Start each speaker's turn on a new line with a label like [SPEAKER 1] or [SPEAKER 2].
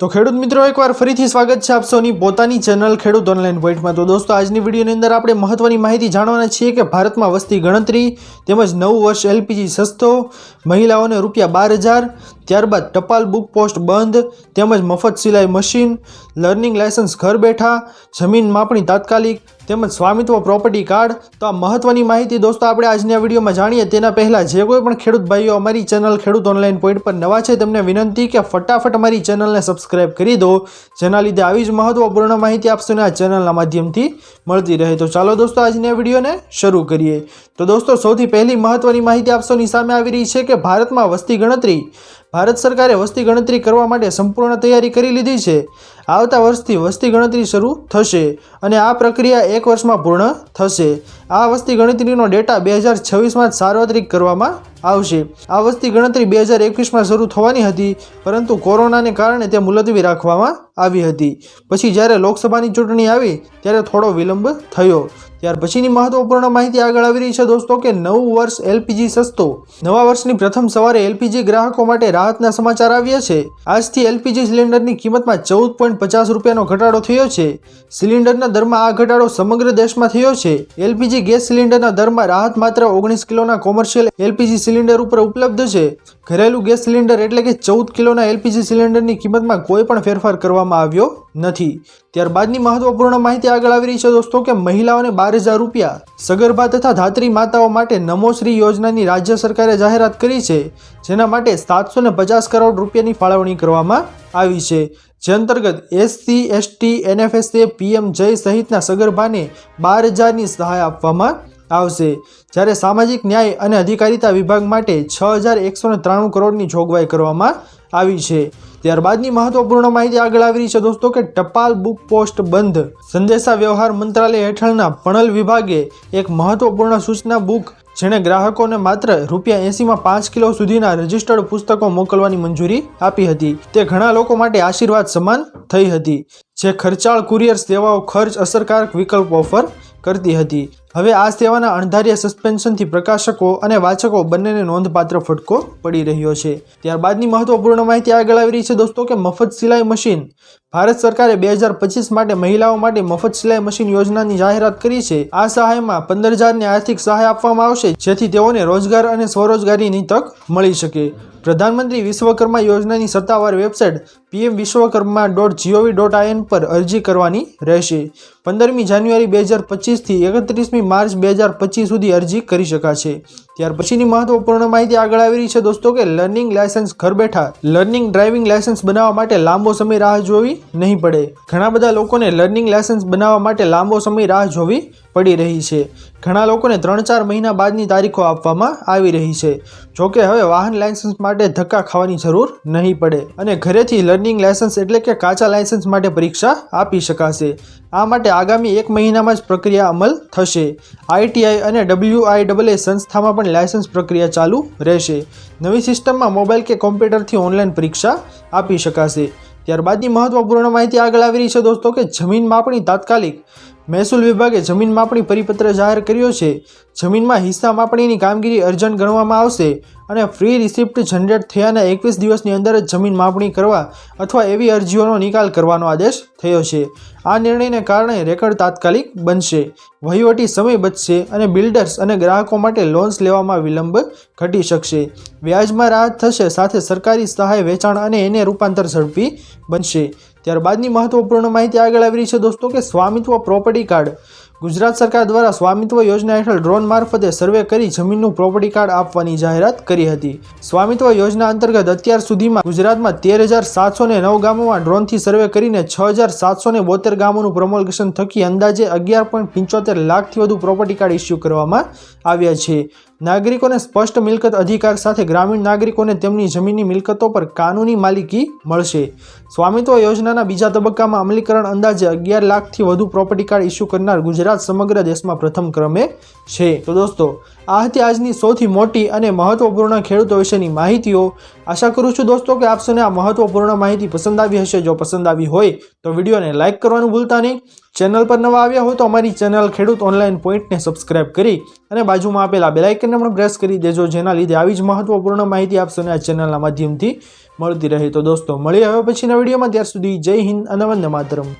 [SPEAKER 1] તો ખેડૂત મિત્રો, એકવાર ફરીથી સ્વાગત છે આપ પોતાની ચેનલ ખેડૂત ઓનલાઈન પોઈન્ટમાં તો દોસ્તો, આજની વિડીયોની અંદર આપણે મહત્વની માહિતી જાણવાના છીએ કે ભારતમાં વસ્તી ગણતરી તેમજ નવું વર્ષ એલપીજી સસ્તો, મહિલાઓને રૂપિયા બાર હજાર, ત્યારબાદ ટપાલ બુક પોસ્ટ બંધ, તેમજ મફત સિલાઈ મશીન, લર્નિંગ લાયસન્સ ઘર બેઠા, જમીન માપણી તાત્કાલિક તેમજ સ્વામિત્વ પ્રોપર્ટી કાર્ડ તો આ મહત્વની માહિતી દોસ્તો આપણે આજના વિડીયોમાં જાણીએ. તેના પહેલાં જે કોઈ પણ ખેડૂત ભાઈઓ અમારી ચેનલ ખેડૂત ઓનલાઈન પોઈન્ટ પર નવા છે, તેમને વિનંતી કે ફટાફટ અમારી ચેનલને સબસ્ક્રાઇબ કરી દો. જેના લીધે આવી જ મહત્વપૂર્ણ માહિતી આપશોને આ ચેનલના માધ્યમથી મળતી રહે. તો ચાલો દોસ્તો આજના વિડીયોને શરૂ કરીએ. તો દોસ્તો સૌથી પહેલી મહત્વની માહિતી આપશોની સામે આવી રહી છે કે ભારતમાં વસ્તી ગણતરી, ભારત સરકારે વસ્તી ગણતરી કરવા માટે સંપૂર્ણ તૈયારી કરી લીધી છે. આવતા વર્ષથી વસ્તી ગણતરી શરૂ થશે અને આ પ્રક્રિયા એક વર્ષમાં પૂર્ણ થશે. આ વસ્તી ગણતરીનો ડેટા બે હજાર છવ્વીસમાં જ સાર્વત્રિક કરવામાં આવશે. આ વસ્તી ગણતરી બે હજાર એકવીસમાં શરૂ થવાની હતી, પરંતુ કોરોનાને કારણે તે મુલતવી રાખવામાં આવી હતી. પછી જ્યારે લોકસભાની ચૂંટણી આવી, ત્યારે થોડો વિલંબ થયો. ત્યાર પછીની મહત્વપૂર્ણ માહિતી આગળ આવી રહી છે દોસ્તો કે નવું વર્ષ એલપીજી સસ્તો. નવા વર્ષની પ્રથમ સવારે એલપીજી ગ્રાહકો માટે રાહતના સમાચાર આવ્યા છે. આજથી એલપીજી સિલિન્ડરની કિંમતમાં ચૌદ પોઈન્ટ પચાસ રૂપિયાનો ઘટાડો થયો છે. સિલિન્ડરના દરમાં આ ઘટાડો સમગ્ર દેશમાં થયો છે. એલપીજી ગેસ સિલિન્ડરના દરમાં રાહત માત્ર ઓગણીસ કિલોના કોમર્શિયલ એલપીજી સિલિન્ડર ઉપર ઉપલબ્ધ છે. ઘરેલું ગેસ સિલિન્ડર એટલે કે ચૌદ કિલોના એલપીજી સિલિન્ડરની કિંમતમાં કોઈ પણ ફેરફાર કરવામાં આવ્યો નથી. ત્યારબાદની મહત્વપૂર્ણ માહિતી આગળ આવી રહી છે દોસ્તો કે મહિલાઓને બાર હજાર રૂપિયા સગર્ભા તથા ધાત્રી માતાઓ માટે નમોશ્રી યોજનાની રાજ્ય સરકારે જાહેરાત કરી છે, જેના માટે સાતસો ને પચાસ કરોડ રૂપિયાની ફાળવણી કરવામાં આવી છે. જે અંતર્ગત એસસી એસટી એનએફએસએ પીએમ જય સહિતના સગર્ભાને બાર હજારની સહાય આપવામાં આવશે. જ્યારે સામાજિક ન્યાય અને અધિકારિતા વિભાગ માટે છ હજાર એકસો ત્રાણું કરોડની જોગવાઈ કરવામાં આવી છે. ત્યારબાદની મહત્વપૂર્ણ માહિતી આગળ આવી રહી છે દોસ્તો કે ટપાલ બુક પોસ્ટ બંધ. સંદેશા વ્યવહાર મંત્રાલય હેઠળના પણલ વિભાગે એક મહત્વપૂર્ણ સૂચના બુક જેણે ગ્રાહકોને માત્ર રૂપિયા એંસીમાં પાંચ કિલો સુધીના રજિસ્ટર્ડ પુસ્તકો મોકલવાની મંજૂરી આપી હતી. તે ઘણા લોકો માટે આશીર્વાદ સમાન થઈ હતી, જે ખર્ચાળ કુરિયર સેવાઓ ખર્ચ અસરકારક વિકલ્પ ઓફર કરતી હતી. હવે આ સેવાના અણધાર્ય સસ્પેન્શનથી પ્રકાશકો અને વાચકો બંનેને નોંધપાત્ર ફટકો પડી રહ્યો છે. ત્યારબાદની મહત્વપૂર્ણ માહિતી આગળ આવી રહી છે દોસ્તો કે મફત સિલાઈ મશીન. ભારત સરકારે બે હજાર પચીસ માટે મહિલાઓ માટે મફત સિલાઈ મશીન યોજનાની જાહેરાત કરી છે. આ સહાયમાં પંદર હજારની આર્થિક સહાય આપવામાં આવશે, જેથી તેઓને રોજગાર અને સ્વરોજગારીની તક મળી શકે. પ્રધાનમંત્રી વિશ્વકર્મા યોજનાની સત્તાવાર website PM Vishwakarma dot G O V dot I N પર અરજી કરવાની રહેશે. પંદરમી જાન્યુઆરી બે હજાર પચીસથી એકત્રીસમી માર્ચ બે હજાર પચીસ સુધી અરજી કરી શકાશે. ત્યાર પછીની મહત્વપૂર્ણ માહિતી આગળ આવી રહી છે દોસ્તો કે લર્નિંગ લાયસન્સ ઘર બેઠા, લર્નિંગ ડ્રાઇવિંગ લાયસન્સ બનાવવા માટે લાંબો સમય રાહ જોવી નહીં પડે. ઘણા બધા લોકોને લર્નિંગ લાયસન્સ બનાવવા માટે લાંબો સમય રાહ જોવી પડી રહી છે. ઘણા લોકોને ત્રણ ચાર મહિના બાદની તારીખો આપવામાં આવી રહી છે. જોકે હવે વાહન લાયસન્સ માટે ધક્કા ખાવાની જરૂર નહીં પડે અને ઘરેથી લર્નિંગ લાયસન્સ એટલે કે કાચા લાયસન્સ માટે પરીક્ષા આપી શકાશે. આ માટે આગામી એક મહિનામાં જ પ્રક્રિયા અમલ થશે. આઈટીઆઈ અને ડબલ્યુઆઈડબલએ સંસ્થામાં પણ લાયસન્સ પ્રક્રિયા ચાલુ રહેશે. નવી સિસ્ટમમાં મોબાઈલ કે કોમ્પ્યુટરથી ઓનલાઈન પરીક્ષા આપી શકાશે. ત્યારબાદની મહત્વપૂર્ણ માહિતી આગળ આવી રહી છે દોસ્તો કે જમીન માપણી તાત્કાલિક મહેસૂલ વિભાગે જમીન માપણી પરિપત્ર જાહેર કર્યો છે. જમીનમાં હિસ્સા માપણીની કામગીરી અર્જન્ટ ગણવામાં આવશે અને ફ્રી રિસિપ્ટ જનરેટ થયાના એકવીસ દિવસની અંદર જ જમીન માપણી કરવા અથવા એવી અરજીઓનો નિકાલ કરવાનો આદેશ થયો છે. આ નિર્ણયને કારણે રેકર્ડ તાત્કાલિક બનશે. વહીવટી સમય બચશે અને બિલ્ડર્સ અને ગ્રાહકો માટે લોન્સ લેવામાં વિલંબ ઘટી શકશે. વ્યાજમાં રાહત થશે સાથે સરકારી સહાય વેચાણ અને એને રૂપાંતર ઝડપી બનશે. ત્યારબાદની મહત્વપૂર્ણ માહિતી આગળ આવી રહી છે દોસ્તો કે સ્વામિત્વ પ્રોપર્ટી કાર્ડ. ગુજરાત સરકાર દ્વારા સ્વામિત્વ યોજના હેઠળ ડ્રોન મારફતે સર્વે કરી જમીનનું પ્રોપર્ટી કાર્ડ આપવાની જાહેરાત કરી હતી. સ્વામિત્વ યોજના અંતર્ગત અત્યાર સુધીમાં ગુજરાતમાં તેર હજાર સાતસો ને નવ ગામોમાં ડ્રોનથી સર્વે કરીને છ હજાર સાતસો ને બોતેર ગામોનું પ્રમોલ્ગેશન થકી અંદાજે અગિયાર પોઈન્ટ પંચોતેર લાખથી વધુ પ્રોપર્ટી કાર્ડ ઇસ્યુ કરવામાં આવ્યા છે. નાગરિકોને સ્પષ્ટ મિલકત અધિકાર સાથે ગ્રામીણ નાગરિકોને તેમની જમીનની મિલકતો પર કાનૂની માલિકી મળશે. સ્વામિત્વ યોજનાના બીજા તબક્કામાં અમલીકરણ અંદાજે અગિયાર લાખથી વધુ પ્રોપર્ટી કાર્ડ ઇસ્યુ કરનાર ગુજરાત સમગ્ર દેશમાં પ્રથમ ક્રમે છે. તો દોસ્તો, આ હતી આજની સૌથી મોટી અને મહત્વપૂર્ણ ખેડૂતો વિશેની માહિતીઓ. આશા કરું છું દોસ્તો કે આપ આ મહત્વપૂર્ણ માહિતી પસંદ આવી હશે. જો પસંદ આવી હોય તો વિડીયોને લાઇક કરવાનું ભૂલતા નહીં. ચેનલ પર નવા આવ્યા હોય તો અમારી ચેનલ ખેડૂત ઓનલાઈન પોઈન્ટને સબસ્ક્રાઇબ કરી અને બાજુમાં આપેલા બેલાઇકનને પણ પ્રેસ કરી દેજો, જેના લીધે આવી જ મહત્વપૂર્ણ માહિતી આપ આ ચેનલના માધ્યમથી મળતી રહે. તો દોસ્તો, મળીએ હવે પછીના વિડીયોમાં. ત્યાર સુધી જય હિન્દ અને વંદે માતરમ.